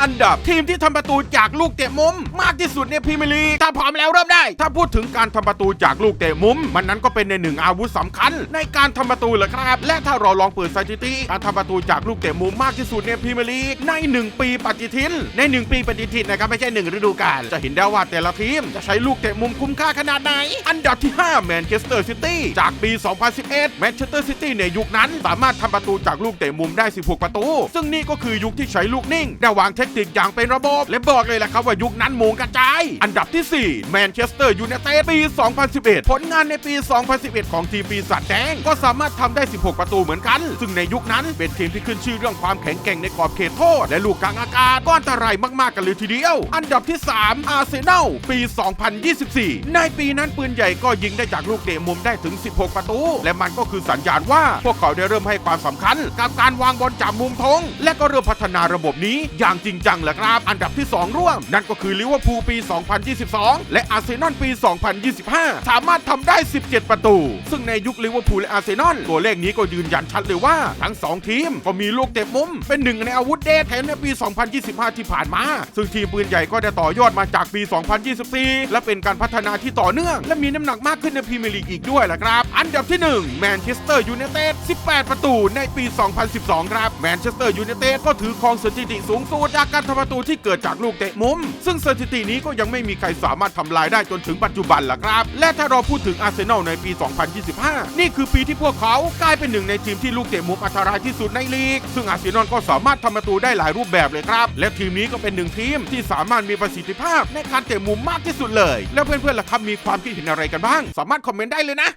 5 อันดับ ทีมที่ทำประตูจากลูกเตะมุม มากที่สุดในพรีเมียร์ลีกถ้าพร้อมแล้วเริ่มได้ ถ้าพูดถึงการทำประตูจากลูกเตะมุม มันนั้นก็เป็นในหนึ่งอาวุธสำคัญ ในการทำประตูเลยครับ และถ้าเราลองเปิดสถิติการทำประตูจากลูกเตะมุมมากที่สุดในพรีเมียร์ลีกใน 1 ปีปฏิทิน ใน 1 ปีปฏิทินนะครับไม่ใช่ 1 ฤดูกาลจะเห็นได้ว่าแต่ละทีมจะใช้ลูกเตะมุมคุ้มค่าขนาดไหน อันดับที่5แมนเชสเตอร์ซิตี้จากปี 2011แมนเชสเตอร์ซิตี้ในยุคนั้นสามารถทำประตูจากลูกเตะมุมได้ 16 ประตู ซึ่งนี่ก็คือยุคที่ใช้ลูกนิ่งได้วางเทคนิคอย่างเป็นระบบ และบอกเลยแหละครับว่ายุคนั้นหมูกระจาย อันดับที่ 4 แมนเชสเตอร์ยูไนเต็ดปี 2011 ผลงานในปี 2011 ของทีมปีศาจแดง ก็สามารถทำได้ 16 ประตูเหมือนกัน ซึ่งในยุคนั้นเป็นทีมที่ขึ้นชื่อเรื่องความแข็งแกร่งในขอบเขตโทษ และลูกกลางอากาศก็อันตรายมากๆกันเลยทีเดียว อันดับที่ 3 อาร์เซนอลปี 2024 ในปีนั้นปืนใหญ่ก็ยิงได้จากลูกเตะมุมได้ถึง 16 ประตู และมันก็คือสัญญาณว่า พวกเขาได้เริ่มให้ความสำคัญ กับการวางบอลจากมุมธงและก็เริ่มพัฒนาระบบนี้อย่างจริงจังแหละครับ อันดับที่ 2 ร่วม นั่นก็คือลิเวอร์พูลปี 2022 และอาร์เซนอลปี 2025 สามารถทำได้ 17 ประตู ซึ่งในยุคลิเวอร์พูลและอาร์เซนอลตัวเลขนี้ก็ยืนยันชัดเลยว่า ทั้ง 2 ทีมก็มีลูกเตะมุม เป็นหนึ่งในอาวุธเดทแถมในปี 2025 ที่ผ่านมา ซึ่งทีมปืนใหญ่ก็ได้ต่อยอดมาจากปี 2024 และเป็นการพัฒนาที่ต่อเนื่อง และมีน้ำหนักมากขึ้นในพรีเมียร์ลีกอีกด้วยแหละครับ อันดับที่ 1 แมนเชสเตอร์ยูไนเต็ด 18 ประตูในปี 2012 ครับ แมนเชสเตอร์ยูไนเต็ดก็ถือครองสถิติสูงสุดจากการทำประตูที่เกิดจากลูกเตะมุม ซึ่งสถิตินี้ก็ยังไม่มีใครสามารถทำลายได้จนถึงปัจจุบันล่ะครับ และถ้าเราพูดถึงอาร์เซนอลในปี 2025 นี่คือปีที่พวกเขากลายเป็นหนึ่งในทีมที่ลูกเตะมุมอันตรายที่สุดในลีก ซึ่งอาร์เซนอลก็สามารถทำประตูได้หลายรูปแบบเลยครับ และทีมนี้ก็เป็นหนึ่งทีมที่สามารถมีประสิทธิภาพในการเตะมุมมากที่สุดเลย แล้วเพื่อนๆล่ะครับมีความคิดเห็นอะไรกันบ้าง สามารถคอมเมนต์ได้เลยนะ